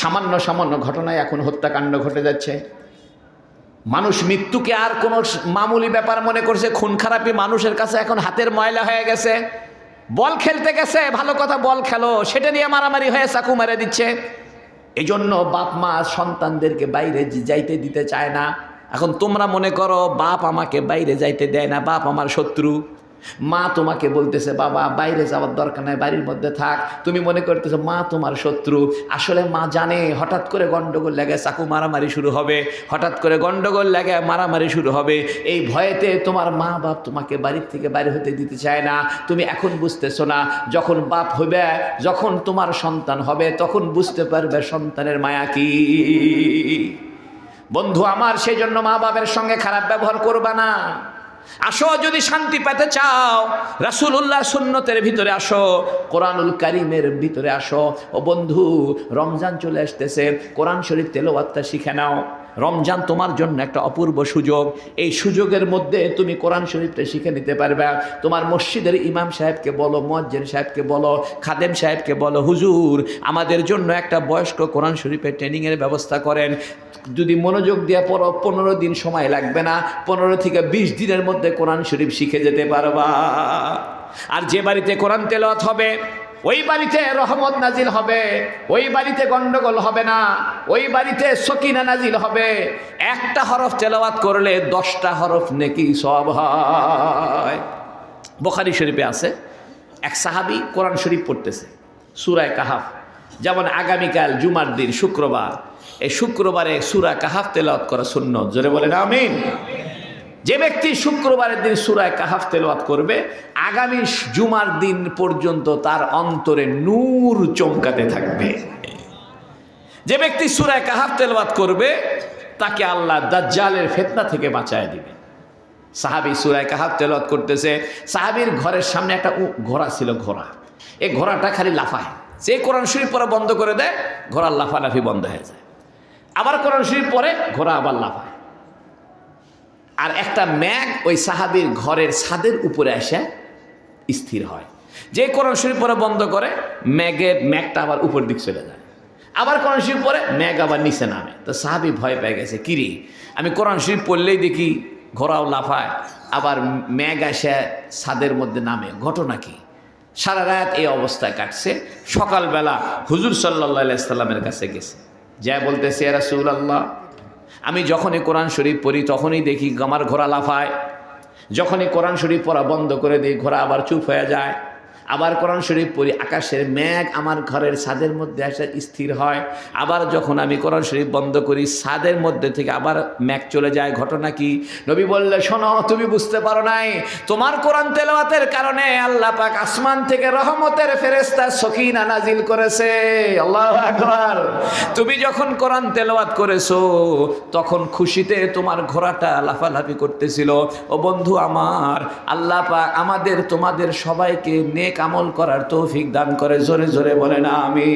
সামান্য সামান্য ঘটনায় এখন হত্যাকাণ্ড ঘটে যাচ্ছে। মানুষ মৃত্যুকে আর কোনো মামুলি ব্যাপার মনে করছে, খুন খারাপি মানুষের কাছে এখন হাতের ময়লা হয়ে গেছে। বল খেলতে গেছে, ভালো কথা বল খেলো, সেটা নিয়ে মারামারি হয়ে চাকু মেরে দিচ্ছে। এই জন্য বাপ মা সন্তানদেরকে বাইরে যাইতে দিতে চায় না। এখন তোমরা মনে করো, বাপ আমাকে বাইরে যাইতে দেয় না, বাপ আমার শত্রু। মা তোমাকে বলতেছে, বাবা, বাইরে যাওয়ার দরকার নাই, বাড়ির মধ্যে থাক। তুমি মনে করতেছো, মা তোমার শত্রু। আসলে মা জানে, হঠাৎ করে গন্ডগোল লাগে চাকু মারামারি শুরু হবে। হঠাৎ করে গন্ডগোল লাগে মারামারি শুরু হবে। এই ভয়েতে তোমার মা বাপ তোমাকে বাড়ির থেকে বাইরে হতে দিতে চায় না। তুমি এখন বুঝতেছো না, যখন বাপ হইবে, যখন তোমার সন্তান হবে, তখন বুঝতে পারবে সন্তানের মায়া কি। বন্ধু, আমার সেই জন্য মা বাপের সঙ্গে খারাপ ব্যবহার করবা না। আসো, যদি শান্তি পেতে চাও রাসুল্লাহ সুন্নতের ভিতরে আসো, কোরআনুল কারিমের ভিতরে আসো। ও বন্ধু, রমজান চলে আসতেছে, কোরআন শরীফ তেলাওয়াতটা শিখে নাও। রমজান তোমার জন্য একটা অপূর্ব সুযোগ। এই সুযোগের মধ্যে তুমি কোরআন শরীফটা শিখে নিতে পারবে। তোমার মসজিদের ইমাম সাহেবকে বলো মজ্জেন সাহেবকে বলো, খাদেম সাহেবকে বলো, হুজুর, আমাদের জন্য একটা বয়স্ক কোরআন শরীফের ট্রেনিংয়ের ব্যবস্থা করেন। যদি মনোযোগ দিয়ে পর পনেরো দিন সময় লাগবে না। পনেরো থেকে বিশ দিনের মধ্যে কোরআন শরীফ শিখে যেতে পারবা। আর যে বাড়িতে কোরআন তেলাওয়াত হবে ওই বাড়িতে রহমত নাজিল হবে, ওই বাড়িতে গন্ডগোল হবে না, ওই বাড়িতে সকিনা নাজিল হবে। একটা হরফ তেলাওয়াত করলে দশটা হরফ নেকি সব হয়। বোখারি শরীফে আছে, এক সাহাবি কোরআন শরীফ পড়তেছে, সুরায় কাহাফ। যেমন আগামীকাল জুমার দিন শুক্রবার, এই শুক্রবারে সুরা কাহাফ তেলাওয়াত করা শূন্য জোরে বলে না আমিন। যে ব্যক্তি শুক্রবারের দিন সুরায় কাহাফ তেলাওয়াত করবে, আগামী জুমার দিন পর্যন্ত তার অন্তরে নূর চমকাতে থাকবে। যে ব্যক্তি সুরায় কাহাফ তেলাওয়াত করবে, তাকে আল্লাহ দাজ্জালের ফেতনা থেকে বাঁচায় দিবে। সাহাবি সুরায় কাহাব তেলত করতেছে, সাহাবির ঘরের সামনে একটা ঘোড়া ছিল ঘোড়া। এই ঘোড়াটা খালি লাফায়। সে কোরআন শরীফ পরে বন্ধ করে দেয়, ঘোড়ার লাফালাফি বন্ধ হয়ে যায়। আবার কোরআন শরীফ পরে ঘোড়া আবার লাফায়। আর একটা ম্যাগ ওই সাহাবির ঘরের ছাদের উপরে এসে স্থির হয়। যে কোরআন শরীফ পরে বন্ধ করে, ম্যাগের ম্যাগটা আবার উপর দিক চলে যায়। আবার কোরআন শরীফ পরে ম্যাগ আবার নিচে নামে। তো সাহাবি ভয় পেয়ে গেছে কিরি আমি কোরআন শরীফ পড়লেই দেখি ঘোড়াও লাফায়, আবার ম্যাগ এসে ছাদের মধ্যে নামে। ঘটনা কি? সারা রাত এই অবস্থায় কাটছে। সকালবেলা হুজুর সাল্লাহ সাল্লামের কাছে গেছে। যা বলতেছে রাসুল আল্লাহ আমি যখনই কোরআন শরীফ পড়ি, তখনই দেখি আমার ঘোড়া লাফায়। যখনই কোরআন শরীফ পড়া বন্ধ করে দিই, ঘোড়া আবার চুপ হয়ে যায়। আবার কোরআন শরীফ পড়ি, আকাশের মেঘ আমার ঘরের ছাদের মধ্যে এসে স্থির হয়। আবার যখন আমি কোরআন শরীফ বন্ধ করি, ছাদের মধ্যে থেকে আবার মেঘ চলে যায়। ঘটনা কি? নবী বললে, শোনো, তুমি বুঝতে পারো নাই। তোমার কোরআন তেলাওয়াতের কারণে আল্লাহ পাক আসমান থেকে রহমতের ফেরেস্তা সকিনা নাজিল করেছে। আল্লাহ আকবার। তুমি যখন কোরআন তেলাওয়াত করেছ, তখন খুশিতে তোমার ঘোড়াটা লাফালাফি করতেছিল। ও বন্ধু আমার, আল্লাহ পাক আমাদের, তোমাদের সবাইকে নেক আমল করার তৌফিক দান করে জোরে জোরে বলেন আমি